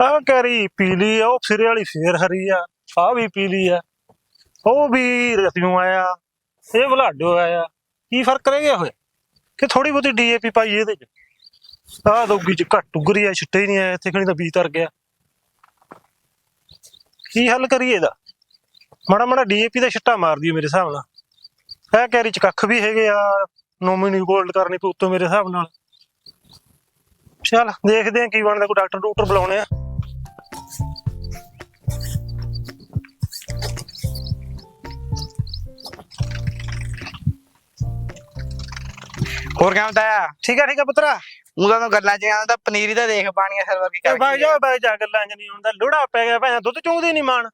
ਆਹ ਕਰੀ ਪੀ ਲਈ ਆ, ਉਹ ਸਿਰੇ ਵਾਲੀ ਫੇਰ ਹਰੀ ਆ ਆ ਵੀ ਪੀਲੀ ਆ। ਉਹ ਵੀ ਰਤਿਓਂ ਆਇਆ, ਇਹ ਬਲਾਡੋ ਆਇਆ, ਕੀ ਫ਼ਰਕ ਰਹਿ ਗਿਆ ਹੋਇਆ ਕਿ ਥੋੜੀ ਬਹੁਤੀ ਡੀਏਪੀ ਪਾਈ ਇਹਦੇ ਚ। ਆਹ ਦੋਗੀ ਚ ਘੱਟ ਉਗਰੀ ਆ, ਛਿੱਟੇ ਹੀ ਨਹੀਂ ਆਇਆ ਇੱਥੇ ਖਣੀ ਤਾਂ ਬੀਜ ਤਰ ਗਿਆ। ਕੀ ਹੱਲ ਕਰੀਏ ਇਹਦਾ? ਮਾੜਾ ਮਾੜਾ ਡੀਏਪੀ ਦਾ ਛਿੱਟਾ ਮਾਰ ਦਿਓ ਮੇਰੇ ਹਿਸਾਬ ਨਾਲ। ਇਹ ਕੈਰੀ ਚ ਕੱਖ ਵੀ ਹੈਗੇ ਆ ਨੋਮੀਨੀ ਗੋਲਡ ਕਰਨੀ ਪਊ ਉੱਤੋਂ ਮੇਰੇ ਹਿਸਾਬ ਨਾਲ। ਚੱਲ ਦੇਖਦੇ ਆ ਕੀ ਬਣਦਾ, ਕੋਈ ਡਾਕਟਰ ਡਾਕਟਰ ਬੁਲਾਉਣੇ ਆ। ਹੋਰ ਕਿਵੇਂ ਹੁੰਦਾ? ਆ ਠੀਕ ਆ ਠੀਕ ਆ ਪੁੱਤਰਾ। ਉਹਦਾ ਤਾਂ ਗੱਲਾਂ ਚ ਆਉਂਦਾ ਪਨੀਰੀ ਤਾਂ ਦੇਖ ਪਾਣੀ ਅਸਰ ਵਰਗੀ ਤੇ ਕਰ ਬਾਈ ਜਾ ਬਾਈ ਜਾ ਗੱਲਾਂ ਚ ਨਹੀਂ ਹੁੰਦਾ। ਲੋੜਾ ਪੈ ਗਿਆ ਭਾਂ ਦੁੱਧ ਚੋਂਦੀ ਨਹੀਂ ਮਾਣ।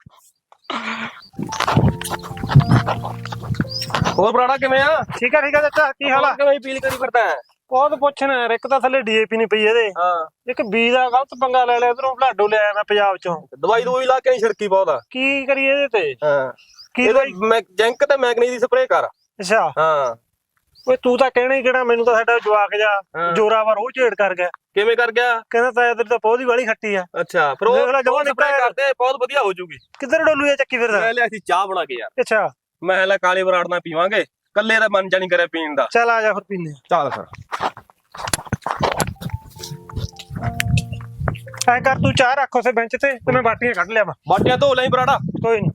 ਹੋਰ ਬਰਾੜਾ ਕਿਵੇਂ ਆ? ਠੀਕ ਆ ਠੀਕ ਆ ਚਾਚਾ ਕੀ ਹਾਲ ਆ? ਕਿਵੇਂ ਅਪੀਲ ਕਰੀ ਫਿਰਦਾ ਹੈ? ਬਹੁਤ ਪੁੱਛਣਾ ਇੱਕ ਤਾਂ ਥੱਲੇ ਡੀਏਪੀ ਨਹੀਂ ਪਈ ਇਹਦੇ। ਹਾਂ। ਇੱਕ ਬੀ ਦਾ ਗਲਤ ਪੰਗਾ ਲੈ ਲਿਆ ਇਧਰੋਂ ਬਲਾਡੋ ਲਿਆਇਆ ਮੈਂ ਪੰਜਾਬ ਚੋਂ। ਦਵਾਈ ਦਵਾਈ ਲਾ ਕੇ ਨਹੀਂ ਛਿੜਕੀ ਬਹੁਤ ਆ। ਕੀ ਕਰੀਏ ਇਹਦੇ ਤੇ? ਹਾਂ। ਕੀ ਮੈਂ ਜੈਂਕ ਤੇ ਮੈਗਨੀ ਦੀ ਸਪਰੇਅ ਕਰ। ਅੱਛਾ। ਹਾਂ। ਓਏ ਤੂੰ ਤਾਂ ਕਹਿਣਾ ਹੀ ਕਿਹੜਾ ਮੈਨੂੰ ਤਾਂ ਸਾਡਾ ਜਵਾਕ ਜਾ ਹਾਂ। ਜੋਰਾਵਰ ਉਹ ਝੇੜ ਕਰ ਗਿਆ। ਕਿਵੇਂ ਕਰ ਗਿਆ? ਕਹਿੰਦਾ ਤਾਂ ਤੇਰੀ ਤਾਂ ਪੌਦੀ ਵਾਲੀ ਖੱਟੀ ਆ। ਅੱਛਾ ਫਿਰ ਉਹ ਦੇਖ ਲੈ ਜਮਾਂ ਸਪਰੇਅ ਨਿਕਲਿਆ। ਕਰਦੇ ਬਹੁਤ ਵਧੀਆ ਹੋ ਜੂਗੀ। ਕਿੱਧਰ ਡੋਲੂ ਇਹ ਚੱਕੀ ਫਿਰਦਾ? ਮੈਂ ਲਿਆ ਸੀ ਚਾਹ ਬਣਾ ਕੇ ਯਾਰ। ਅੱਛਾ। ਮੈਂ ਲੈ ਕਾਲੇ ਬਰਾੜ ਨਾਲ ਪੀਵਾਂਗੇ ਕੱਲੇ ਦਾ ਮਨ ਜਾਣੀ ਕਰਿਆ ਪੀਣ ਦਾ। ਚੱਲ ਆ ਜਾ ਫਿਰ ਪੀਨੇ ਚੱਲ ਫਿਰ। ਐ ਕਰ ਤੂੰ ਚਾਹ ਰੱਖ ਉਸੇ ਬੈਂਚ ਤੇ ਤੇ ਮੈਂ ਬਾਟੀਆਂ ਕੱਢ ਲਿਆਵਾਂ। ਬਾਟਿਆ ਧੋ ਲਈ ਬਰਾੜਾ ਕੋਈ ਨਹੀਂ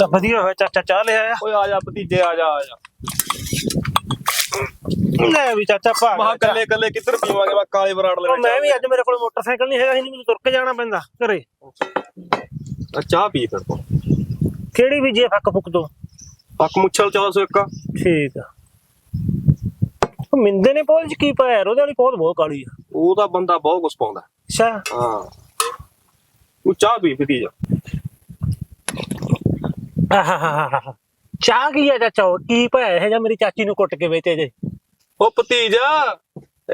ਤਾਂ ਵਧੀਆ ਹੋਇਆ ਚਾਚਾ ਚਾਹ ਲੈ ਆਇਆ। ਓਏ ਆ ਜਾ ਭਤੀਜੇ ਆ ਜਾ ਆ ਜਾ। ਲੈ ਵੀ ਚਾਚਾ ਭਾਗ ਮਹਾ ਕੱਲੇ ਕੱਲੇ ਕਿੱਧਰ ਪੀਵਾਂਗੇ? ਮੈਂ ਕਾਲੇ ਬਰਾੜ ਲੈ ਮੈਂ ਵੀ ਅੱਜ ਮੇਰੇ ਕੋਲ ਮੋਟਰਸਾਈਕਲ ਨਹੀਂ ਹੈਗਾ ਸੀ ਮੈਨੂੰ ਤੁਰ ਕੇ ਜਾਣਾ ਪੈਂਦਾ ਘਰੇ। ਚਾਹ ਪੀ ਫਿਰ ਤੂੰ। ਕਿਹੜੀ ਵੀ ਜੇ ਫੱਕ ਫੁੱਕ ਦੋ ਪੱਕ ਮੁੱਛਲ 401 ਠੀਕ ਆ। ਮਿੰਦੇ ਨੇ ਪੋਲ ਚ ਕੀ ਪਾਇਆ ਯਾਰ? ਉਹਦੇ ਵਾਲੀ ਪੋਲ ਬਹੁਤ ਕਾਲੀ ਆ। ਉਹ ਤਾਂ ਬੰਦਾ ਬਹੁਤ ਕੁਛ ਪਾਉਂਦਾ। ਅੱਛਾ। ਹਾਂ। ਤੂੰ ਚਾਹ ਪੀ ਭਤੀਜਾ। ਚਾਹ ਕੀ ਆ ਚਾਚਾ? ਉਹ? ਕੀ ਪਾਇਆ ਇਹ ਜਾਂ ਮੇਰੀ ਚਾਚੀ ਨੂੰ ਕੁੱਟ ਕੇ ਵੇਚੇ ਜੇ। ਉਹ ਭਤੀਜਾ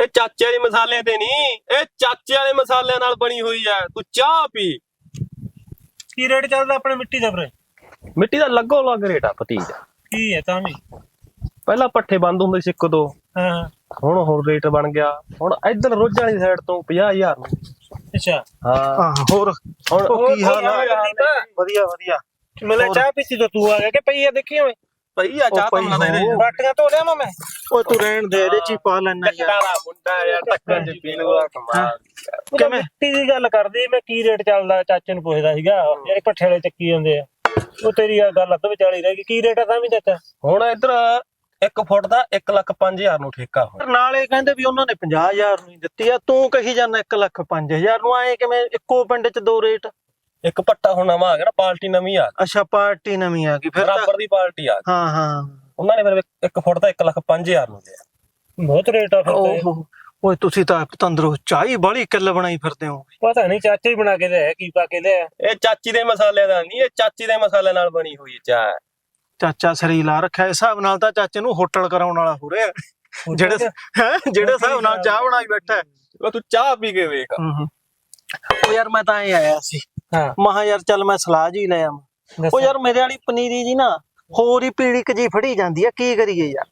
ਇਹ ਚਾਚੇ ਵਾਲੇ ਮਸਾਲੇ ਤੇ ਨਹੀਂ ਇਹ ਚਾਚੇ ਵਾਲੇ ਮਸਾਲਿਆਂ ਨਾਲ ਬਣੀ ਹੋਈ ਹੈ। ਤੂੰ ਚਾਹ ਪੀ। ਕੀ ਰੇਟ ਚੱਲਦਾ ਆਪਣੇ ਮਿੱਟੀ ਦਾ ਵੀਰੇ? ਮਿੱਟੀ ਦਾ ਲੱਗੋ ਲੱਗ ਰੇਟ ਆ ਭਤੀਜਾ। ਕੀ ਹੈ ਤਾਂ ਵੀ? ਪਹਿਲਾਂ ਪੱਠੇ ਬੰਦ ਹੁੰਦੇ ਸੀ ਇੱਕ ਦੋ ਹਾਂ। ਹੁਣ ਹੋਰ ਰੇਟ ਬਣ ਗਿਆ। ਹੁਣ ਇੱਧਰ ਰੋਜ਼ਾਂ ਵਾਲੀ ਸਾਈਡ ਤੋਂ 50000 ਨੂੰ ਅੱਛਾ। ਹਾਂ। ਹਾਂ ਹੋਰ। ਹੁਣ ਉਹ ਕੀ ਹਾਲ ਆ? ਵਧੀਆ ਵਧੀਆ। ਮੈਨੂੰ ਚਾਹ ਪੀਤੀ ਤਾਂ ਤੂੰ ਆ ਗਿਆ ਕਿ ਪਈ ਆ ਦੇਖੀ ਹੋਵੇ ਪਈ ਆ ਚਾਹ ਤਾਂ ਮਨਾ ਦੇ। ਬਾਟੀਆਂ ਧੋ ਲਿਆ ਮੈਂ ਓਏ ਤੂੰ ਰਹਿਣ ਦੇ ਇਹਦੇ ਚ ਹੀ ਪਾ ਲੈਣਾ ਦਾ ਮੁੰਡਾ ਯਾਰ ਟੱਕਰ ਚ ਪੀ ਲੂਗਾ ਕਮਾਲ ਕਿਵੇਂ? ਮਿੱਟੀ ਦੀ ਗੱਲ ਕਰਦੀ ਮੈਂ ਕੀ ਰੇਟ ਚੱਲਦਾ ਚਾਚੇ ਨੂੰ ਪੁੱਛਦਾ ਸੀਗਾ। ਜਿਹੜੇ ਪੱਠੇ ਵਾਲੇ ਚੱਕੀ ਜਾਂਦੇ ਆ। ਉਹ ਤੇਰੀ ਆ ਗੱਲ ਅੱਧ ਵਿਚਾਲੀ ਰਹਿ ਗਈ। ਕੀ ਰੇਟ ਆ ਤਾਂ ਵੀ ਚਾਚਾ? ਹੁਣ ਇੱਧਰ 1 ਫੁੱਟ ਦਾ 1 ਲੱਖ 5000 ਨੂੰ ਠੇਕਾ ਹੋ ਨਾਲੇ ਕਹਿੰਦੇ ਵੀ ਉਹਨਾਂ ਨੇ 50000 ਨੂੰ ਹੀ ਦਿੱਤੀ ਆ। ਤੂੰ ਕਹੀ ਜਾਂਦਾ 1 ਲੱਖ 5000 ਨੂੰ। ਆਏ ਕਿਵੇਂ? ਇੱਕੋ ਪਿੰਡ ਚ ਦੋ ਰੇਟ। ਇੱਕ ਪੱਟਾ ਹੁਣ ਨਵਾਂ ਆ ਗਿਆ ਨਾ ਪਾਰਟੀ ਨਵੀਂ ਆ ਅੱਛਾ ਪਾਰਟੀ ਨਵੀਂ ਆ ਗਈ ਫਿਰ ਤਾਂ ਬਰਾਬਰ ਦੀ ਪਾਰਟੀ ਆ ਗਈ। ਹਾਂ ਹਾਂ। ਉਹਨਾਂ ਨੇ ਫਿਰ 1 ਫੁੱਟ ਦਾ 1 ਲੱਖ 5000 ਨੂੰ ਦਿਆ। ਬਹੁਤ ਰੇਟ ਆ ਓਹੋ। ਓਏ ਤੁਸੀਂ ਤਾਂ ਪਤੰਦਰੋ ਚਾਹੀ ਬਾਲੀ ਕਿੱਲ ਬਣਾਈ ਫਿਰਦੇ ਹੋ। ਪਤਾ ਨਹੀਂ ਚਾਚਾ ਹੀ ਬਣਾ ਕੇ ਲਿਆ ਕੀ ਪਾ ਕੇ ਲਿਆ ਇਹ ਚਾਚੀ ਦੇ ਮਸਾਲੇ ਦਾ ਨਹੀਂ ਇਹ ਚਾਚੀ ਦੇ ਮਸਾਲੇ ਨਾਲ ਬਣੀ ਹੋਈ ਚਾਹ। ਹੈ। ਚਾਚਾ ਸਰੀ ਲਾ ਰੱਖਿਆ ਇਸ ਹਿਸਾਬ ਨਾਲ ਤਾਂ ਚਾਚੇ ਨੂੰ ਹੋਟਲ ਕਰਾਉਣ ਵਾਲਾ ਹੋ ਰਿਹਾ। ਜਿਹੜੇ ਹੈਂ? ਜਿਹੜੇ ਹਿਸਾਬ ਨਾਲ ਚਾਹ ਬਣਾਈ ਬੈਠਾ ਹੈ। ਉਹ ਤੂੰ ਚਾਹ ਪੀ ਕੇ ਵੇਖ। ਹੂੰ ਹੂੰ। ਉਹ ਯਾਰ ਮੈਂ ਤਾਂ ਇਹ ਆਇਆ ਸੀ। ਹਾਂ। ਮਹਾ ਯਾਰ ਚੱਲ ਮੈਂ ਸਲਾਹ ਜੀ ਲੈ ਆਵਾਂ। ਉਹ ਯਾਰ ਮੇਰੇ ਵਾਲੀ ਪਨੀਰੀ ਜੀ ਨਾ ਹੋਰ ਹੀ ਪੀੜੀ ਜੀ ਫੜੀ ਜਾਂਦੀ ਆ ਕੀ ਕਰੀਏ ਯਾਰ?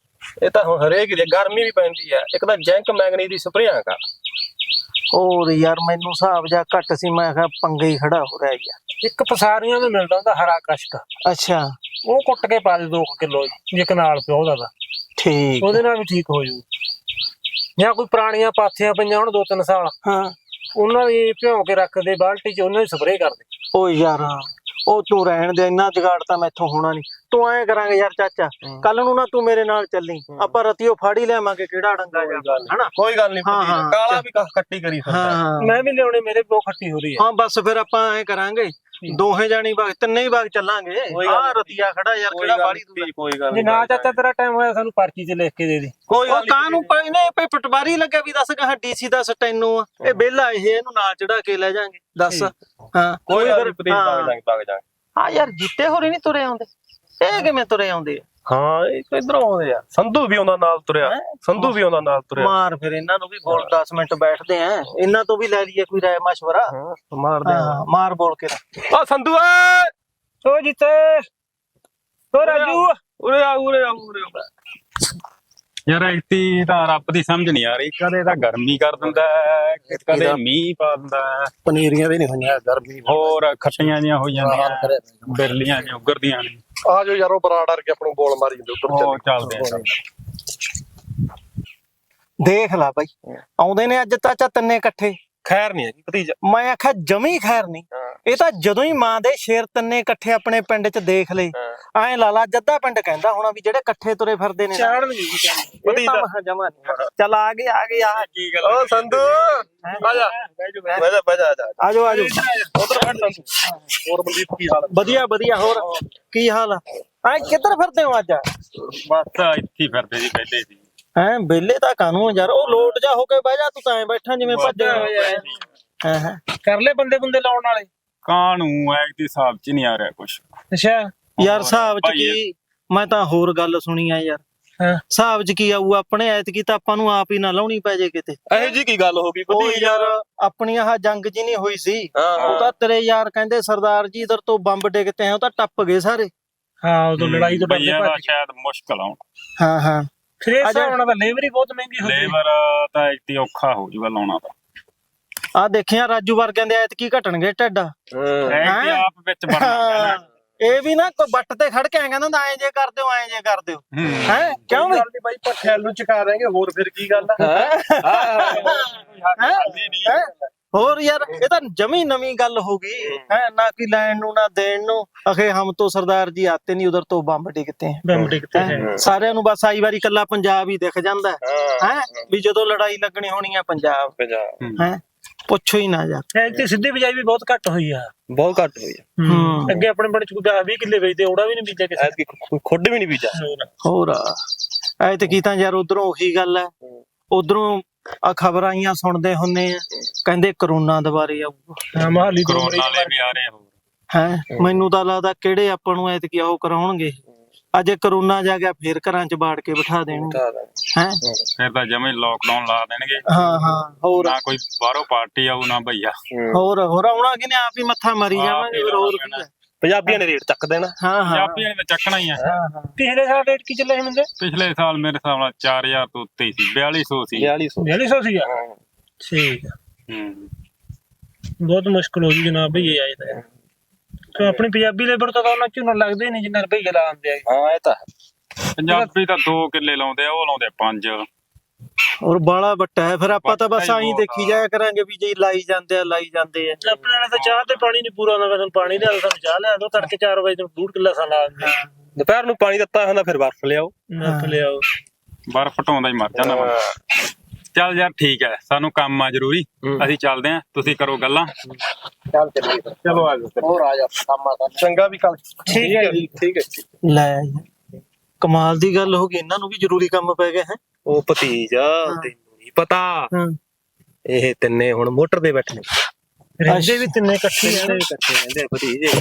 ਇਹ ਤਾਂ ਹੁਣ ਹਰੇਕ ਦੀ ਗਰਮੀ ਵੀ ਪੈਂਦੀ ਹੈ ਇੱਕ ਤਾਂ ਜੈਂਕ ਮੈਗਨੀ ਦੀ ਸਪਰੇਆਂ ਕਰ ਹੋਰ ਯਾਰ ਮੈਨੂੰ ਹਿਸਾਬ ਜਾ ਘੱਟ ਸੀ ਮੈਂ ਕਿਹਾ ਪੰਗਾ ਹੀ ਖੜਾ ਹੋ ਰਿਹਾ ਯਾਰ। ਇੱਕ ਪਸਾਰੀਆਂ ਨੂੰ ਮਿਲਦਾ ਹੁੰਦਾ ਹਰਾ ਕਸ਼ਕ। ਅੱਛਾ। ਉਹ ਕੁੱਟ ਕੇ ਪਾ ਦੇ 2 ਕਿਲੋ ਜੇ ਕਨਾਲ ਪਿਓ ਦਾ। ਠੀਕ। ਉਹਦੇ ਨਾਲ ਵੀ ਠੀਕ ਹੋ ਜੂ। ਜਾਂ ਕੋਈ ਪੁਰਾਣੀਆਂ ਪਾਥੀਆਂ ਪਈਆਂ ਹੁਣ 2-3 ਸਾਲ। ਹਾਂ। ਉਹਨਾਂ ਦੀ ਭਿਉਂ ਕੇ ਰੱਖਦੇ ਬਾਲਟੀ 'ਚ ਉਹਨਾਂ ਦੀ ਸਪਰੇਅ ਕਰਦੇ। ਓ ਯਾਰ ਉਹ ਤੂੰ ਰਹਿਣ ਦੇ ਇੰਨਾ ਜਗਾੜ ਤਾਂ ਮੈਥੋਂ ਹੋਣਾ ਨਹੀਂ। ਤੂੰ ਐਂ ਕਰਾਂਗੇ ਯਾਰ ਚਾਚਾ ਕੱਲ ਨੂੰ ਨਾ ਤੂੰ ਮੇਰੇ ਨਾਲ ਚੱਲੀ। ਆਪਾਂ ਰਤੀਓ ਫਾੜੀ ਲਿਆਵਾਂਗੇ ਕਿਹੜਾ ਡੰਗਾ ਜਾ ਹਨਾ? ਕੋਈ ਗੱਲ ਨਹੀਂ ਹਾਂ, ਹਾਂ, ਕਾਲਾ ਵੀ ਕੱਟੀ ਕਰੀ ਹਾਂ ਫਿਰਦਾ। ਹਾਂ। ਮੈਂ ਵੀ ਲਿਆਉਣੇ ਮੇਰੇ ਬਹੁਤ ਖੱਟੀ ਹੋ ਰਹੀ ਹੈ। ਹਾਂ ਬਸ ਫਿਰ ਆਪਾਂ ਐਂ ਕਰਾਂਗੇ ਦੋਹੇ ਜਾਣੀ ਬਾਗ ਤਿੰਨੇ ਹੀ ਬਾਗ ਚੱਲਾਂਗੇ। ਕੋਈ ਗੱਲ ਆ ਨੀ। ਰਤੀਆ ਖੜਾ ਯਾਰ ਕਿਹੜਾ ਬਾੜੀ ਦੂਰ ਕੋਈ ਗੱਲ ਜੇ ਨੀ, ਚਾਚਾ ਤੇਰਾ ਟਾਈਮ ਹੋਇਆ ਸਾਨੂੰ ਪਰਚੀ 'ਚ ਲਿਖ ਕੇ ਦੇ ਦੇ। ਕੋਈ ਉਹ ਗੱਲ ਕਾਂ ਨੂੰ ਇਹਨੇ ਪੇ ਪਟਵਾਰੀ ਲੱਗਿਆ ਵੀ ਦੱਸ ਕਹਾਂ ਡੀਸੀ ਦਾ ਸਟੈਨੋ ਆ। ਇਹ ਬੇਲਾ ਇਹ ਇਹਨੂੰ ਨਾਲ ਚੜਾ ਕੇ ਲੈ ਜਾਾਂਗੇ। ਦੱਸ। ਹਾਂ। ਕੋਈ ਗੱਲ ਫਿਰ- ਨਹੀਂ ਹਾਂ। ਪਾ ਜਾਾਂਗੇ ਪਾ ਜਾਾਂਗੇ। ਹਾਂ ਯਾਰ ਜਿੱਤੇ ਹੋਰੇ ਨਹੀਂ ਤੁਰੇ ਆਉਂਦੇ। ਇਹ ਕਿਵੇਂ ਤੁਰੇ ਆਉਂਦੇ ਆ? ਹਾਂ ਇਹ ਕਿਧਰੋਂ ਆਉਂਦੇ ਆ। ਸੰਧੂ ਵੀ ਆਉਂਦਾ ਨਾਲ ਤੁਰਿਆ? ਸੰਧੂ ਵੀ ਆਉਂਦਾ ਨਾਲ ਤੁਰਿਆ। ਮਾਰ ਫਿਰ ਇਹਨਾਂ ਨੂੰ ਵੀ ਬੋਲ 10 ਮਿੰਟ ਬੈਠਦੇ ਆ। ਇਹਨਾਂ ਤੋਂ ਵੀ ਲੈ ਲਈਏ ਕੋਈ ਰਾਏ ਮਸ਼ਵਰਾ। ਹਾਂ ਮਾਰਦੇ ਆ। ਹਾਂ, ਮਾਰ ਬੋਲ ਕੇ। ਆ ਸੰਧੂ ਓਏ ਓ ਜਿੱਤੇ! ਓ ਰਾਜੂ! ਉਰੇ ਆ ਉਰੇ ਆ ਉਰੇ ਆ ਯਾਰ ਐਕਤੀ ਤਾਂ ਰੱਬ ਦੀ ਸਮਝ ਨਹੀਂ ਆ ਰਹੀ। ਕਦੇ ਤਾਂ ਗਰਮੀ ਕਰ ਦਿੰਦਾ ਹੈ, ਕਦੇ ਮੀਂਹ ਪਾ ਦਿੰਦਾ ਹੈ। ਪਨੀਰੀਆਂ ਵੀ ਨਹੀਂ ਹੋਈਆਂ ਗਰਮੀ ਹੋਰ ਖੱਟੀਆਂ ਜੀਆਂ ਹੋ ਜਾਂਦੀਆਂ। ਬਿਰਲੀਆਂ ਜਿਹੀਆਂ ਉੱਗਰਦੀਆਂ ਨੇ। ਆ ਜਾਓ ਯਾਰੋ ਬਰਾੜ ਅਰ ਕੇ ਆਪਾਂ ਨੂੰ ਬੋਲ ਮਾਰੀ ਜਾਂਦੇ ਉੱਧਰ ਚੱਲਦੇ ਆ। ਦੇਖ ਲੈ ਬਾਈ ਆਉਂਦੇ ਨੇ ਅੱਜ ਚਾਚਾ ਤਿੰਨੇ ਇਕੱਠੇ। ਖੈਰ ਨਹੀਂ ਹੈਗੀ ਭਤੀਜਾ। ਮੈਂ ਆਖਿਆ ਜਮੀ ਖੈਰ ਨਹੀਂ। ਇਹ ਤਾਂ ਜਦੋਂ ਹੀ ਮਾਂ ਦੇ ਸ਼ੇਰ ਤਿੰਨੇ ਇਕੱਠੇ ਆਪਣੇ ਪਿੰਡ 'ਚ ਦੇਖ ਲਏ ਐਂ ਲਾਲਾ ਜੱਦਾ ਪਿੰਡ ਕਹਿੰਦਾ ਹੋਣਾ ਵੀ ਜਿਹੜੇ ਇਕੱਠੇ ਤੁਰੇ ਫਿਰਦੇ ਨੇ ਨਾ, ਚਾੜਨਗੇ ਇਹ ਤਾਂ ਜਮਾ ਨਹੀਂ। ਚੱਲ ਆ ਗਏ ਆ ਗਏ ਆ ਕੀ ਓ ਸੰਧੂ! ਆ ਜਾ। ਬਹਿ ਜਾ ਬਹਿ ਜਾ। ਆ ਜਾ। ਆਜੋ ਆਜੋ। ਉਧਰ ਬੈਠ ਸੰਧੂ। ਹੋਰ ਮਨਦੀਪ ਕੀ ਹਾਲ ਵਧੀਆ ਵਧੀਆ। ਹੋਰ ਕੀ ਹਾਲ ਆ? ਐ ਕਿੱਧਰ ਫਿਰਦੇ ਹੋ ਅੱਜ? ਬਸ ਇੱਥੇ ਫਿਰਦੇ ਜੀ ਬੈਠੇ ਸੀ ਹੈਂ ਬੇਲੇ ਤਾਂ ਕਾਨੂੰ ਯਾਰ? ਉਹ ਲੋਟ ਜਾ ਹੋ ਕੇ ਬਹਿ ਜਾ ਤੂੰ ਤਾਂ ਐਂ ਬੈਠਾ ਜਿਵੇਂ ਭੱਜਿਆ ਹੋਇਆ ਹੈ ਹਾਂ ਹਾਂ। ਕਰ ਲੈ ਬੰਦੇ ਬੰਦੇ ਲਾਉਣ ਵਾਲੇ। ਕਾਣੂ ਐਕਤੀ ਹਿਸਾਬ ਚ ਨਹੀਂ ਆ ਰਿਹਾ ਕੁਛ। ਅੱਛਾ ਯਾਰ ਹਿਸਾਬ ਚ ਕੀ? ਮੈਂ ਤਾਂ ਹੋਰ ਗੱਲ ਸੁਣੀ ਆ ਯਾਰ। ਹਾਂ। ਹਿਸਾਬ ਚ ਕੀ ਆਊ? ਆਪਣੇ ਐਤਕੀ ਤਾਂ ਆਪਾਂ ਨੂੰ ਆਪ ਹੀ ਨਾ ਲਾਉਣੀ ਪੈ ਜੇ ਕਿਤੇ। ਇਹੋ ਜੀ ਕੀ ਗੱਲ ਹੋ ਗਈ ਉਹ ਯਾਰ ਆਪਣੀ ਆਹ ਜੰਗ ਜੀ ਨਹੀਂ ਹੋਈ ਸੀ। ਹਾਂ ਉਹ ਤਾਂ ਤੇਰੇ ਯਾਰ ਕਹਿੰਦੇ ਸਰਦਾਰ ਜੀ ਇਧਰ ਤੋਂ ਬੰਬ ਡਿੱਗਤੇ ਆ ਉਹ ਤਾਂ ਟੱਪ ਗਏ ਸਾਰੇ। ਹਾਂ ਉਦੋਂ ਲੜਾਈ ਤੋਂ ਡਰਦੇ ਦਾ ਭੱਜ ਗਏ। ਸ਼ਾਇਦ ਮੁਸ਼ਕਲ ਆਉਣ। ਹਾਂ ਹਾਂ। ਫਿਰ ਜਾ। ਹਿਸਾਬ ਨਾਲ ਤਾਂ ਲੇਬਰ ਹੀ ਬਹੁਤ ਮਹਿੰਗੀ ਹੋ ਗਈ। ਲੇਬਰ ਤਾਂ ਐਕਤੀ ਔਖਾ ਹੋ ਜੂਗਾ ਲਾਉਣਾ ਤਾਂ। ਆ ਦੇਖਿਆ ਰਾਜੂ ਵਰਗਿਆਂ ਦੇ ਐਤਕੀ ਘਟਣਗੇ ਢੱਡਾ। ਹੈਂ? ਆਪ ਵਿੱਚ ਬਣਨਾ ਇਹ ਵੀ ਨਾ ਕੋਈ ਬੱਟ ਤੇ ਖੜ ਕੇ ਐਂ ਕਹਿੰਦਾ ਹੁੰਦਾ ਐਂ ਜੇ ਕਰ ਦਿਓ ਐਂ ਜੇ ਕਰ ਦਿਓ। ਹੂੰ। ਹੈ? ਕਿਉਂ ਵੀ? ਨਹੀਂ ਬਾਈ ਪੱਠਿਆਂ ਨੂੰ ਚੁਕਾ ਦੇਂਗੇ ਹੋਰ ਫਿਰ ਕੀ ਗੱਲ ਆ? ਹੈਂ? ਹੋਰ ਯਾਰ ਇਹ ਤਾਂ ਜਮੀ ਨਵੀਂ ਗੱਲ ਹੋ ਗਈ। ਹੈ ਨਾ ਕਿ ਲੈਣ ਨੂੰ ਨਾ ਦੇਣ ਨੂੰ। ਅਖੇ ਹਮ ਤੋਂ ਸਰਦਾਰ ਜੀ ਆਤੇ ਨਹੀਂ ਉਧਰ ਤੋਂ ਬੰਬ ਡਿੱਗਤੇ ਹੈ। ਬੰਬ ਡਿੱਗਤੇ ਹੈ? ਹੈਂ? ਸਾਰਿਆਂ ਨੂੰ ਬਸ ਆਈ ਵਾਰੀ ਕੱਲਾ ਪੰਜਾਬ ਹੀ ਦਿਖ ਜਾਂਦਾ ਹੈ। ਹੈਂ? ਵੀ ਜਦੋਂ ਲੜਾਈ ਲੱਗਣੀ ਹੋਣੀ ਹੈ ਪੰਜਾਬ। ਪੰਜਾਬ। ਹੈ? ਪੁੱਛੋ ਹੀ ਨਾ ਐ ਤੇ ਸਿੱਧੀ ਬਿਜਾਈ ਵੀ ਬਹੁਤ ਘੱਟ ਹੋਈ ਆ। ਬਹੁਤ ਘੱਟ ਹੋਈ ਆ। ਹੂੰ। ਅੱਗੇ ਆਪਣੇ ਪਿੰਡ ਚ ਕੋਈ 20 ਕਿੱਲੇ ਵੇਚਦੇ ਉਹਦਾ ਵੀ ਨਹੀਂ ਬੀਜਿਆ ਕਿਸੇ ਐਤਕੀ ਖੁ- ਖੁੱਡ ਵੀ ਨਹੀਂ ਬੀਜਾ ਹੋਰ। ਹੋਰ ਐ ਤੇ ਕੀਤਾ ਯਾਰ ਉਧਰੋਂ ਉਹੀ ਗੱਲ ਹੈ। ਉਧਰੋਂ ਆ ਖਬਰਾਂ ਆਈਆਂ ਸੁਣਦੇ ਹੁੰਨੇ ਆ। ਕਹਿੰਦੇ ਕਰੋਨਾ ਦੁਬਾਰੇ ਆਊਗਾ ਹਾਂ ਮਹਾਲੀ ਤੋਂ ਕਰੋਨਾ ਮਰੀਜ਼ ਵਾਲੇ ਵੀ ਆ ਰਹੇ ਹੋਰ। ਹੈ? ਮੈਨੂੰ ਤਾਂ ਲੱਗਦਾ ਕਿਹੜੇ ਆਪਾਂ ਨੂੰ ਐਤਕੀ ਉਹ ਕਰਾਉਣਗੇ। ਅਜੇ ਕਰੋਨਾ ਜਾ ਗਿਆ ਫੇਰ ਘਰਾਂ 'ਚ ਬਾੜ ਕੇ ਬਿਠਾ ਦੇਣਗੇ। ਹੈ? ਫਿਰ ਤਾਂ ਜਮੇ ਲੋਕਡਾਊਨ ਲਾ ਦੇਣਗੇ। ਹਾਂ ਹਾਂ। ਹੋਰ? ਨਾ ਕੋਈ ਬਾਹਰੋਂ ਪਾਰਟੀ ਆਊ ਨਾ ਭਈਆ। ਹੋਰ ਹੋਰ ਆਉਣਾ ਕਿਨੇ ਆਪ ਹੀ ਮੱਥਾ ਮਾਰੀ ਜਾਵਾਂਗੇ ਫਿਰ ਹੋਰ ਕੀ ਹੈ। ਪੰਜਾਬੀਆਂ ਨੇ ਰੇਟ ਚੱਕ ਦੇਣਾ। ਹਾਂ ਹਾਂ। ਪੰਜਾਬੀਆਂ ਨੇ ਚੱਕਣਾ ਹੀ ਆ। ਹਾਂ, ਹਾਂ। ਪਿਛਲੇ ਸਾਲ ਰੇਟ ਕੀ ਚੱਲੇ ਸੀ ਮੰਦੇ? ਪਿਛਲੇ ਸਾਲ ਮੇਰੇ ਹਿਸਾਬ ਨਾਲ 4000 ਤੋਂ ਉੱਤੇ ਸੀ 4200 ਸੀ 4200 4200 ਸੀਗਾ ਠੀਕ ਹੂੰ। ਬਹੁਤ ਮੁਸ਼ਕਲ ਹੋ ਗਈ ਜਨਾਬ ਭਈ ਆਏ ਤਾਂ। ਆਪਣੀ ਪੰਜਾਬੀ ਲੇਬਰ ਤਾਂ ਉਹਨਾਂ ਝੋਨਾ ਲੱਗਦੇ ਨਹੀਂ ਜਿੰਨਾ ਰੁਪਈਆ ਲਾਉਂਦੇ ਆ ਹਾਂ ਇਹ ਤਾਂ ਪੰਜਾਬੀ ਤਾਂ 2 ਕਿੱਲੇ ਲਾਉਂਦੇ ਆ ਉਹ ਲਾਉਂਦੇ 5 ਹੋਰ ਬਾਲਾ ਬੱਟਾ ਹੈ ਫਿਰ ਆਪਾਂ ਤਾਂ ਬਸ ਬੱਟਾ ਹੀ ਆਈ ਬਹੁਤ ਦੇਖੀ ਜਾਇਆ ਕਰਾਂਗੇ ਵੀ ਜੇ ਲਾਈ ਜਾਂਦੇ ਆ ਲਾਈ ਜਾਂਦੇ ਆ। ਆਪਣੇ ਨਾਲ ਤਾਂ ਚਾਹ ਤੇ ਪਾਣੀ ਨਹੀਂ ਪੂਰਾ ਹੁੰਦਾ ਸਾਨੂੰ ਪਾਣੀ ਲਿਆ ਦਿਓ, ਸਾਨੂੰ ਚਾਹ ਲਿਆ ਦੋ ਤੜਕੇ 4 ਵਜੇ ਤੋਂ ਡੂਢ ਕਿੱਲਾ ਸਾਂ ਲਾ ਦਿੰਦੇ ਦੁਪਹਿਰ ਨੂੰ ਪਾਣੀ ਦਿੱਤਾ ਹੁੰਦਾ ਫਿਰ ਬਰਫ਼ ਲਿਆਓ। ਨੱਥ ਲਿਆਓ। ਬਰਫ਼ ਢਾਉਂਦਾ ਹੀ ਮਰ ਜਾਂਦਾ ਵਾ। ਚੱਲ ਯਾਰ ਠੀਕ ਹੈ ਸਾਨੂੰ ਕੰਮ ਆ ਜ਼ਰੂਰੀ। ਅਸੀਂ ਚੱਲਦੇ ਆਂ ਤੁਸੀਂ ਕਰੋ ਗੱਲਾਂ। ਚੱਲ ਚੱਲੀਏ ਚਲੋ ਆ ਜਾਓ ਹੋਰ ਆ ਜਾ ਕੰਮ ਆ ਚੰਗਾ ਵੀ ਕੱਲ ਠੀਕ ਹੈ ਜੀ ਠੀਕ ਹੈ ਲੈ ਯਾਰ। ਕਮਾਲ ਦੀ ਗੱਲ ਹੋ ਗਈ ਇਹਨਾਂ ਨੂੰ ਵੀ ਜ਼ਰੂਰੀ ਕੰਮ ਪੈ ਗਿਆ ਹੈ? ਉਹ ਭਤੀਜਾ ਤੈਨੂੰ ਨਹੀਂ ਪਤਾ। ਹਾਂ। ਇਹ ਤਿੰਨੇ ਹੁਣ ਮੋਟਰ ਤੇ ਬੈਠੇ ਨੇ। ਰਹਿੰਦੇ ਵੀ ਤਿੰਨੇ ਇਕੱਠੇ ਆ ਇਕੱਠੇ ਰਹਿੰਦੇ ਭਤੀਜੇ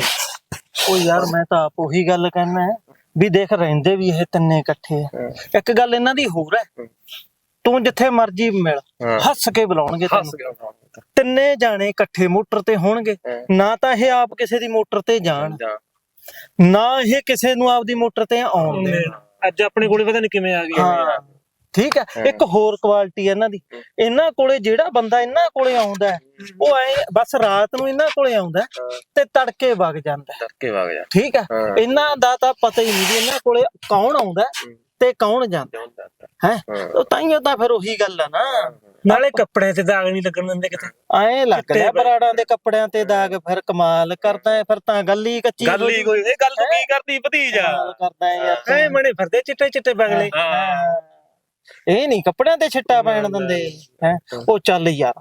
ਉਹ ਯਾਰ ਮੈਂ ਤਾਂ ਆਪ ਉਹੀ ਗੱਲ ਕਹਿਣਾ ਹੈ ਵੀ ਦੇਖ ਰਹਿੰਦੇ ਵੀ ਇਹ ਤਿੰਨੇ ਇਕੱਠੇ ਆ। ਇੱਕ ਗੱਲ ਇਹਨਾਂ ਦੀ ਹੋਰ ਹੈ। ਤੂੰ ਜਿੱਥੇ ਮਰਜ਼ੀ ਮਿਲ ਹਾਂ। ਹੱਸ ਕੇ ਬੁਲਾਉਣਗੇ ਹੱਸ ਤੈਨੂੰ ਗਿਆ ਤਿੰਨੇ ਜਾਣੇ ਇਕੱਠੇ ਮੋਟਰ ਤੇ ਹੋਣਗੇ। ਹਾਂ। ਨਾ ਤਾਂ ਇਹ ਆਪ ਕਿਸੇ ਦੀ ਮੋਟਰ ਤੇ ਜਾਣ। ਨਾ ਇਹ ਕਿਸੇ ਨੂੰ ਆਪਦੀ ਮੋਟਰ ਤੇ ਆਉਣ ਦੇਣ। ਅੱਜ ਆਪਣੇ ਕੋਲੇ ਪਤਾ ਨਹੀਂ ਕਿਵੇਂ ਆ ਗਏ ਹਾਂ। ਠੀਕ ਹੈ। ਇੱਕ ਹੋਰ ਕੁਆਲਿਟੀ ਇਹਨਾਂ ਦੀ। ਇਹਨਾਂ ਕੋਲੇ ਜਿਹੜਾ ਬੰਦਾ ਇਹਨਾਂ ਕੋਲੇ ਆਉਂਦਾ ਹੈ, ਉਹ ਐ ਬਸ ਰਾਤ ਨੂੰ ਇਹਨਾਂ ਕੋਲੇ ਆਉਂਦਾ ਹੈ ਤੇ ਤੜਕੇ ਵਗ ਜਾਂਦਾ ਹੈ। ਕਰਕੇ ਵਗ ਜਾ ਠੀਕ ਹੈ। ਹਾਂ। ਇਹਨਾਂ ਦਾ ਤਾਂ ਪਤਾ ਹੀ ਨਹੀਂ ਵੀ ਇਹਨਾਂ ਕੋਲੇ ਕੌਣ ਆਉਂਦਾ ਹੈ ਤੇ ਕੌਣ ਜਾਂਦਾ ਹੈ। ਹਾਂ। ਉਹ ਤਾਈਓ ਤਾਂ ਫਿਰ ਉਹੀ ਗੱਲ ਆ ਨਾ। ਨਾਲੇ ਕੱਪੜੇ ਤੇ ਦਾਗ ਨਹੀਂ ਲੱਗਣ ਦਿੰਦੇ ਕਿਤੇ। ਐ ਲੱਗਦਾ ਬਰਾੜਾਂ ਦੇ ਕੱਪੜਿਆਂ ਤੇ ਦਾਗ ਫਿਰ ਕਮਾਲ ਕਰਦਾ ਹੈ ਫਿਰ ਤਾਂ ਗੱਲ ਹੀ ਕੱਚੀ ਗੱਲ ਹੀ ਕੋਈ ਇਹ ਗੱਲ ਤੂੰ ਕੀ ਕਰਦੀ ਭਤੀਜਾ ਕਰਦਾ ਹੈ ਯਾਰ। ਐ ਮਣੇ ਫਿਰਦੇ ਚਿੱਟੇ ਚਿੱਟੇ ਬਗਲੇ। ਹਾਂ। ਇਹ ਨਹੀਂ ਕੱਪੜਿਆਂ ਤੇ ਛਿੱਟਾ ਪੈਣ ਦਿੰਦੇ। ਹੈ ਉਹ ਚੱਲ ਯਾਰ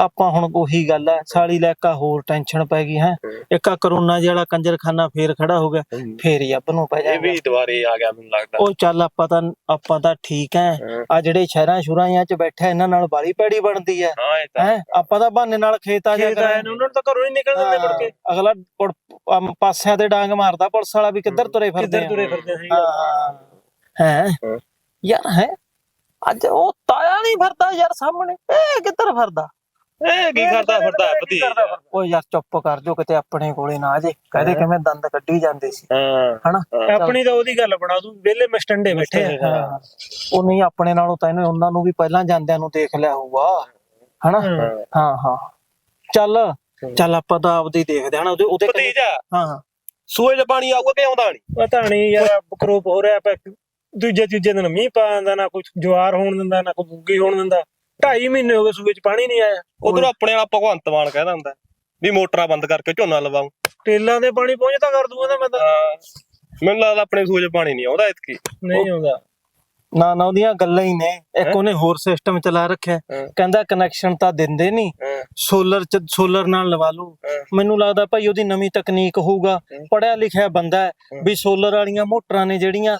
ਆਪਾਂ ਹੁਣ ਉਹੀ ਗੱਲ ਹੈ ਸਾਲੀ ਲੈਕਾ ਹੋਰ ਟੈਨਸ਼ਨ ਪੈ ਗਈ ਹੈ। ਇੱਕ ਆ ਕਰੋਨਾ ਜਿਹੜਾ ਕੰਜਰਖਾਨਾ ਫੇਰ ਖੜਾ ਹੋ ਗਿਆ ਫੇਰ ਹੀ ਅੱਬ ਨੂੰ ਪੈ ਇਹ ਜਾਏਗਾ। ਵੀ ਦੁਬਾਰੇ ਆ ਗਿਆ ਮੈਨੂੰ ਲੱਗਦਾ। ਉਹ ਚੱਲ ਆਪਾਂ ਤਾਂ ਆਪਾਂ ਤਾਂ ਠੀਕ ਹੈ। ਆ ਜਿਹੜੇ ਸ਼ਹਿਰਾਂ ਸ਼ੁਰਾਈਆਂ ਚ ਬੈਠਾ ਇਹਨਾਂ ਨਾਲ ਬਾਲੀ ਪੈੜੀ ਬਣਦੀ ਹੈ। ਹਾਂ ਇਹ ਆਪਾਂ ਤਾਂ ਬਹਾਨੇ ਨਾਲ ਖੇਤ ਆ ਜਾ ਨੇ ਉਹਨਾਂ ਨੂੰ ਤਾਂ ਘਰੋਂ ਹੀ ਨਿਕਲ ਦਿੰਦੇ ਮੁੜ ਕੇ। ਅਗਲਾ ਪਾਸਿਆਂ ਤੇ ਡਾਂਗ ਮਾਰਦਾ ਪੁਲਿਸ ਵਾਲਾ ਵੀ ਕਿੱਧਰ ਤੁਰੇ ਫਿਰਦੇ ਕਿੱਧਰ। ਤੁਰੇ ਫਿਰਦੇ ਹਾਂ। ਯਾਰ ਹੈ। ਅੱਜ ਉਹ ਤਾਇਆ ਨਹੀਂ ਫਿਰਦਾ ਯਾਰ ਸਾਹਮਣੇ। ਇਹ ਕਿੱਧਰ ਫਿਰਦਾ? ਇਹ ਕੀ ਕਰਦਾ ਫਿਰਦਾ? ਪਤੀ ਓਏ ਯਾਰ ਚੁੱਪ ਕਰ ਜੋ ਕਿਤੇ ਆਪਣੇ ਕੋਲੇ ਨਾ ਆ ਜੇ। ਕਹਦੇ ਕਿਵੇਂ ਦੰਦ ਕੱਢੀ ਜਾਂਦੇ ਸੀ। ਹਾਂ। ਹਨਾ? ਆਪਣੀ ਤਾਂ ਉਹਦੀ ਗੱਲ ਬਣਾ ਦੂੰ ਵਿਹਲੇ ਮਸਟੰਡੇ ਬੈਠੇ। ਉਹ ਨਹੀਂ ਆਪਣੇ ਨਾਲੋਂ ਤਾਂ ਇਹਨੇ ਉਹਨਾਂ ਨੂੰ ਵੀ ਪਹਿਲਾਂ ਜਾਂਦਿਆਂ ਨੂੰ ਦੇਖ ਲਿਆ ਹੋਊਗਾ। ਹਨਾ? ਹਾਂ। ਹਾਂ ਚੱਲ ਚੱਲ ਆਪਾਂ ਤਾਂ ਆਪਦੀ ਦੇਖਦੇ ਹਨਾ ਉਹਦੇ ਉਹਦੇ ਭਤੀਜਾ। ਹਾਂ ਹਾਂ। ਸੂਏ 'ਚ ਪਾਣੀ ਆਊਗਾ ਕਿ ਆਉਂਦਾ ਨਹੀਂ? ਪਤਾ ਨਹੀਂ ਯਾਰ ਕਰੋਪ ਹੋ ਰਿਹਾ ਪਿਆ। ਦੂਜੇ ਤੀਜੇ ਦਿਨ ਮੀਂਹ ਪਾ ਜਾਂਦਾ ਨਾ ਕੋਈ ਜਵਾਰ ਹੋਣ ਦਿੰਦਾ ਨਾ ਕੋਈ ਬੁੱਗੀ ਹੋਣ ਦਿੰਦਾ। ਢਾਈ ਮਹੀਨੇ ਹੋ ਗਏ ਸੂਏ ਚ ਪਾਣੀ ਨਹੀਂ ਆਇਆ। ਉਧਰ ਆਪਣੇ ਵਾਲਾ ਭਗਵੰਤ ਮਾਨ ਕਹਿੰਦਾ ਹੁੰਦਾ ਵੀ ਮੋਟਰਾਂ ਬੰਦ ਕਰਕੇ ਝੋਨਾ ਲਵਾਉ। ਟੇਲਾਂ ਦੇ ਪਾਣੀ ਪਹੁੰਚਦਾ ਕਰ ਦੂੰਗਾ ਤਾਂ ਮੈਂ ਤਾਂ। ਮੈਨੂੰ ਲੱਗਦਾ ਆਪਣੇ ਸੂਏ 'ਚ ਪਾਣੀ ਨਹੀਂ ਆਉਂਦਾ ਇਤਕੀ ਨਹੀਂ ਆਉਂਦਾ। ਨਾ ਨਾ ਉਹਦੀਆਂ ਗੱਲਾਂ ਹੀ ਨੇ। ਇੱਕ ਉਹਨੇ ਹੋਰ ਸਿਸਟਮ ਚਲਾ ਰੱਖਿਆ। ਕਹਿੰਦਾ ਕਨੈਕਸ਼ਨ ਤਾਂ ਦਿੰਦੇ ਨਹੀਂ ਸੋਲਰ ਚ ਸੋਲਰ ਨਾਲ ਲਵਾ ਲਓ। ਮੈਨੂੰ ਲੱਗਦਾ ਭਾਈ ਉਹਦੀ ਨਵੀਂ ਤਕਨੀਕ ਹੋਊਗਾ। ਪੜਿਆ ਲਿਖਿਆ ਬੰਦਾ ਵੀ ਸੋਲਰ ਵਾਲੀਆਂ ਮੋਟਰਾਂ ਨੇ ਜਿਹੜੀਆਂ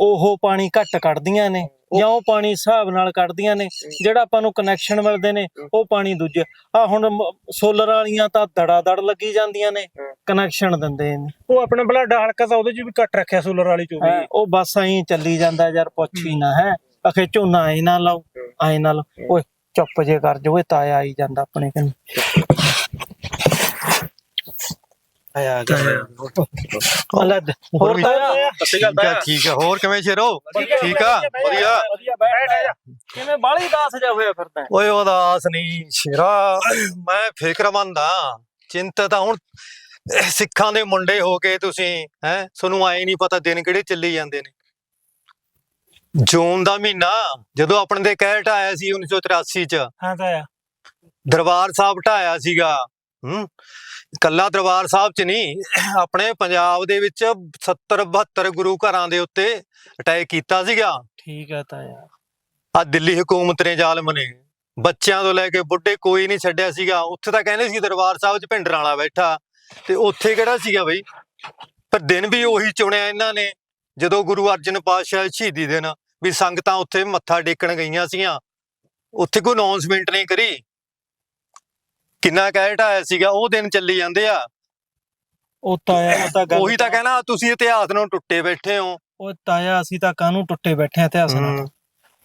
ਉਹ ਪਾਣੀ ਘੱਟ ਕੱਢਦੀਆਂ ਨੇ। ਜਾਂ ਉਹ ਪਾਣੀ ਹਿਸਾਬ ਨਾਲ ਕੱਢਦੀਆਂ ਨੇ ਜਿਹੜਾ ਆਪਾਂ ਨੂੰ ਕਨੈਕਸ਼ਨ ਮਿਲਦੇ ਨੇ ਉਹ ਪਾਣੀ ਦੂਜੇ। ਆ ਹੁਣ ਸੋਲਰ ਵਾਲੀਆਂ ਤਾਂ ਦੜਾ ਦੜ ਲੱਗੀ ਜਾਂਦੀਆਂ ਨੇ ਕਨੈਕਸ਼ਨ ਦਿੰਦੇ ਨੇ। ਉਹ ਆਪਣਾ ਬਲਾਡਾ ਹਲਕਾ ਤਾਂ ਉਹਦੇ ਚ ਵੀ ਕੱਟ ਰੱਖਿਆ ਸੋਲਰ ਵਾਲੀ ਚ ਵੀ। ਉਹ ਬਸ ਐਂ ਚੱਲੀ ਜਾਂਦਾ ਯਾਰ ਪੁੱਛ ਹੀ ਨਾ ਹੈ। ਅਖੇ ਝੋਨਾ ਐ ਨਾ ਲਾਓ ਐ ਨਾ ਲਾਓ। ਓਏ ਚੁੱਪ ਜੇ ਕਰ ਜੋ ਓਏ ਤਾਇਆ ਆਈ ਜਾਂਦਾ ਆਪਣੇ ਕਨ। ਆਇਆ। ਹੋਰ ਤਾਇਆ। ਸੱਚੀ ਗੱਲ ਠੀਕ ਆ ਠੀਕ ਆ ਹੋਰ ਕਿਵੇਂ ਸ਼ੇਰੋ? ਠੀਕ ਆ? ਵਧੀਆ ਵਧੀਆ ਬੈਠ ਜਾ। ਕਿਵੇਂ ਬਾਲੀ ਦਾਸ ਜਾ ਹੋਇਆ ਫਿਰਦਾ ਹੈ? ਓਏ ਉਦਾਸ ਨਹੀਂ ਸ਼ੇਰਾ। ਮੈਂ ਫਿਕਰਮੰਦ ਆ। ਚਿੰਤਾ ਤਾਂ ਹੁਣ ਸਿੱਖਾਂ ਦੇ ਮੁੰਡੇ ਹੋ ਕੇ ਤੁਸੀਂ ਹੈ ਤੁਹਾਨੂੰ ਆਏ ਨਹੀਂ ਪਤਾ ਦਿਨ ਕਿਹੜੇ ਚੱਲੀ ਜਾਂਦੇ ਨੇ। ਜੂਨ ਦਾ ਮਹੀਨਾ ਜਦੋਂ ਆਪਣੇ ਦੇ ਕਹਿ ਢਾਇਆ ਸੀ 1983 ਚ। ਹਾਂ ਤਾਇਆ। ਦਰਬਾਰ ਸਾਹਿਬ ਢਾਇਆ ਸੀਗਾ। ਹੂੰ। ਕੱਲਾ ਦਰਬਾਰ ਸਾਹਿਬ ਚ ਨਹੀਂ ਆਪਣੇ ਪੰਜਾਬ ਦੇ ਵਿੱਚ 70 72 ਗੁਰੂ ਘਰਾਂ ਦੇ ਉੱਤੇ ਅਟੈਕ ਕੀਤਾ ਸੀਗਾ। ਠੀਕ ਹੈ ਤਾਇਆ ਆ ਦਿੱਲੀ ਹਕੂਮਤ ਨੇ ਜ਼ਾਲਮ ਨੇ ਬੱਚਿਆਂ ਤੋਂ ਲੈ ਕੇ ਬੁੱਢੇ ਕੋਈ ਨਹੀਂ ਛੱਡਿਆ ਸੀਗਾ। ਉੱਥੇ ਤਾਂ ਕਹਿੰਦੇ ਸੀ ਦਰਬਾਰ ਸਾਹਿਬ 'ਚ ਭਿੰਡਰਾਂ ਵਾਲਾ ਬੈਠਾ। ਤੇ ਉੱਥੇ ਕਿਹੜਾ ਸੀਗਾ ਬਈ? ਪਰ ਦਿਨ ਵੀ ਉਹੀ ਚੁਣਿਆ ਇਹਨਾਂ ਨੇ ਜਦੋਂ ਗੁਰੂ ਅਰਜਨ ਪਾਤਸ਼ਾਹ ਸ਼ਹੀਦੀ ਦਿਨ ਵੀ ਸੰਗਤਾਂ ਉੱਥੇ ਮੱਥਾ ਟੇਕਣ ਗਈਆਂ ਸੀਗੀਆਂ। ਉੱਥੇ ਕੋਈ ਅਨਾਉਂਸਮੈਂਟ ਨਹੀਂ ਕਰੀ। ਕਿੰਨਾ ਕਹਿ ਢਾਇਆ ਸੀਗਾ ਉਹ ਦਿਨ ਚੱਲੀ ਜਾਂਦੇ ਆ। ਉਹ ਤਾਇਆ ਤਾਂ ਗੱਲ ਉਹੀ ਤਾਂ ਕਹਿਣਾ ਤੁਸੀਂ ਇਤਿਹਾਸ ਨੂੰ ਟੁੱਟੇ ਬੈਠੇ ਹੋ। ਉਹ ਤਾਇਆ ਅਸੀਂ ਤਾਂ ਕਾਹਨੂੰ ਟੁੱਟੇ ਬੈਠੇ ਆ ਇਤਿਹਾਸ ਨਾਲ?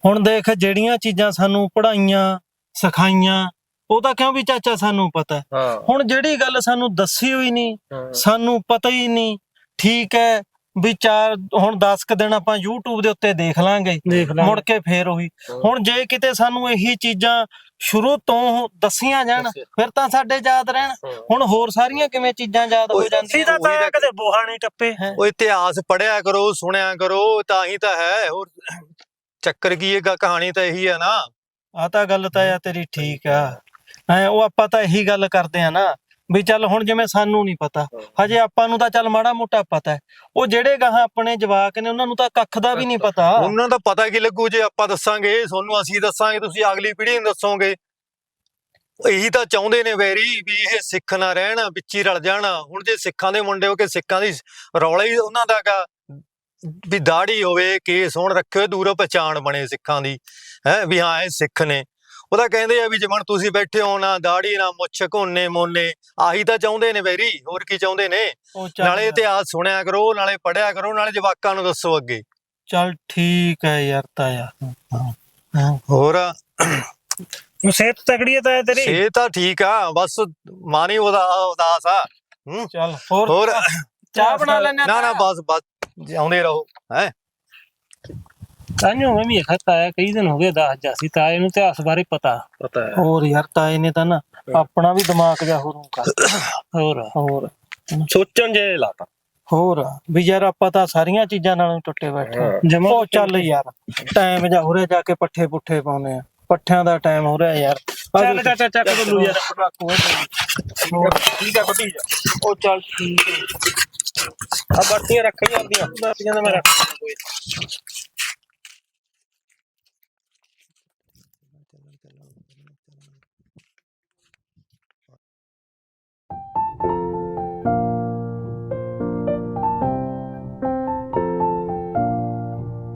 ਹੁਣ ਦੇਖ ਜਿਹੜੀਆਂ ਚੀਜ਼ਾਂ ਸਾਨੂੰ ਪੜਾਈਆਂ ਸਿਖਾਈਆਂ ਉਹ ਤਾਂ ਕਿਉਂ ਵੀ ਚਾਚਾ ਸਾਨੂੰ ਪਤਾ? ਹੁਣ ਜਿਹੜੀ ਗੱਲ ਸਾਨੂੰ ਦੱਸੀ ਹੋਈ ਨਹੀਂ ਸਾਨੂੰ ਪਤਾ ਹੀ ਨਹੀਂ ਠੀਕ ਹੈ ਵੀ ਚਾਰ ਹੁਣ 10 ਕ ਦਿਨ ਆਪਾਂ YouTube ਦੇ ਉੱਤੇ ਦੇਖ ਲਾਂਗੇ। ਮੁੜ ਕੇ ਫੇਰ ਉਹੀ। ਹੁਣ ਜੇ ਕਿਤੇ ਸਾਨੂੰ ਇਹੀ ਚੀਜ਼ਾਂ ਸ਼ੁਰੂ ਤੋਂ ਦੱਸੀਆਂ ਜਾਣ ਫਿਰ ਤਾਂ ਸਾਡੇ ਯਾਦ ਰਹਿਣ। ਹੁਣ ਹੋਰ ਸਾਰੀਆਂ ਕਿਵੇਂ ਚੀਜ਼ਾਂ ਯਾਦ ਹੋ ਜਾਂਦੀਆਂ? ਸਿੱਧਾ ਤਾਂ- ਕਦੇ ਬੋਹਾ ਨਹੀਂ ਟੱਪੇ। ਉਹ ਇਤਿਹਾਸ ਪੜਿਆ ਕਰੋ ਸੁਣਿਆ ਕਰੋ ਤਾਂ ਹੀ ਤਾਂ ਹੈ। ਹੋਰ ਚੱਕਰ ਕੀ ਇਹ ਕਹਾਣੀ ਤਾਂ ਇਹੀ ਹੈ ਨਾ। ਆ ਤਾਂ ਗੱਲ ਤਾਂ ਆ ਤੇਰੀ ਠੀਕ ਆ। ਐ ਉਹ ਆਪਾਂ ਤਾਂ ਇਹੀ ਗੱਲ ਕਰਦੇ ਆ ਨਾ। ਵੀ ਚੱਲ ਹੁਣ ਜਿਵੇਂ ਸਾਨੂੰ ਨਹੀਂ ਪਤਾ। ਹਜੇ ਆਪਾਂ ਨੂੰ ਤਾਂ ਚੱਲ ਮਾੜਾ ਮੋਟਾ ਪਤਾ ਹੈ। ਉਹ ਜਿਹੜੇ ਗਾਹਾਂ ਆਪਣੇ ਜਵਾਕ ਨੇ ਉਹਨਾਂ ਨੂੰ ਤਾਂ ਕੱਖ ਦਾ ਵੀ ਨਹੀਂ ਪਤਾ। ਉਹਨਾਂ ਦਾ ਪਤਾ ਕੀ ਲੱਗੂ ਜੇ ਆਪਾਂ ਦੱਸਾਂਗੇ ਤੁਹਾਨੂੰ ਅਸੀਂ ਦੱਸਾਂਗੇ ਤੁਸੀਂ ਅਗਲੀ ਪੀੜ੍ਹੀ ਨੂੰ ਦੱਸੋਗੇ। ਇਹੀ ਤਾਂ ਚਾਹੁੰਦੇ ਨੇ ਵੈਰੀ ਵੀ ਇਹ ਸਿੱਖ ਨਾ ਰਹਿਣ ਵਿੱਚ ਹੀ ਰਲ ਜਾਣ। ਹੁਣ ਜੇ ਸਿੱਖਾਂ ਦੇ ਮੁੰਡੇ ਹੋ ਕੇ ਸਿੱਖਾਂ ਦੀ ਰੌਲਾ ਹੀ ਉਹਨਾਂ ਦਾ ਗਾ ਵੀ ਦਾੜੀ ਹੋਵੇ ਕੇਸ ਹੋਣ ਰੱਖਿਓ ਦੂਰੋਂ ਪਛਾਣ ਬਣੇ ਸਿੱਖਾਂ ਦੀ। ਹੈ ਵੀ ਹਾਂ ਇਹ ਸਿੱਖ ਨੇ। ਉਹਦਾ ਕਹਿੰਦੇ ਆ ਵੀ ਜਿਵੇਂ ਤੁਸੀਂ ਬੈਠੇ ਹੋ ਨਾ ਦਾੜੀ ਨਾ ਮੁੱਛ ਘੋਨੇ ਮੋਨੇ ਆਹੀ ਤਾਂ ਚਾਹੁੰਦੇ ਨੇ ਵੈਰੀ ਹੋਰ ਕੀ ਚਾਹੁੰਦੇ ਨੇ? ਨਾਲੇ ਇਤਿਹਾਸ ਸੁਣਿਆ ਕਰੋ ਨਾਲੇ ਪੜਿਆ ਕਰੋ ਨਾਲੇ ਜਵਾਕਾਂ ਨੂੰ ਦੱਸੋ ਅੱਗੇ। ਚੱਲ ਠੀਕ ਹੈ ਯਾਰ ਤਾਇਆ ਹੋਰ? ਸਿਹਤ ਤਕੜੀ ਹੈ ਤਾਇਆ ਤੇਰੀ? ਇਹ ਤਾਂ ਠੀਕ ਆ ਬਸ ਮਾਨੀ ਉਹਦਾ ਉਦਾਸ ਆ। ਚੱਲ ਹੋਰ? ਹੋਰ? ਚਾਹ ਬਣਾ ਲੈਣਾ ਨਾ ਨਾ ਬਸ ਬਸ ਜਿਉਂਦੇ ਰਹੋ ਹੈ? ਤਾਂਿਓ ਮੈਂ ਵੀ ਇਹ ਤਾਇਆ ਕਈ ਦਿਨ ਹੋ ਗਏ ਦੱਸ ਜਾਸੀ ਤਾਏ ਨੂੰ ਇਤਿਹਾਸ ਬਾਰੇ ਪਤਾ। ਪਤਾ ਹੈ। ਹੋਰ ਯਾਰ ਤਾਏ ਨੇ ਤਾਂ ਨਾ ਆਪਣਾ ਵੀ ਦਿਮਾਗ ਜਾ ਹੋਰੂ ਕਰ ਹੋਰ ਹੋਰ। ਸੋਚਣ ਜੇ ਲਾਤਾ। ਹੋਰ ਵੀ ਯਾਰ ਆਪਾਂ ਤਾਂ ਸਾਰੀਆਂ ਚੀਜ਼ਾਂ ਨਾਲੋਂ ਟੁੱਟੇ ਬੈਠੇ ਉਹ ਚੱਲ ਯਾਰ ਟਾਈਮ ਜਾ ਹੋ ਰਿਹਾ ਜਾ ਕੇ ਪੱਠੇ ਪੁੱਠੇ ਪਾਉਨੇ ਆ ਪੱਠਿਆਂ ਦਾ ਟਾਈਮ ਹੋ ਰਿਹਾ ਯਾਰ। ਚੱਲ ਚਾਚਾ ਚੱਕ ਬੱਲੂ ਯਾਰ। ਪਟਾਕੂ। ਹੋਰ, ਠੀਕ ਆ ਬੱਤੀ ਉਹ ਚੱਲ ਠੀਕ ਆ ਬਾਟੀਆਂ ਰੱਖ ਜਾਂਦੀਆਂ ਬਾਟੀਆਂ ਦਾ ਮੈਂ ਰੱਖ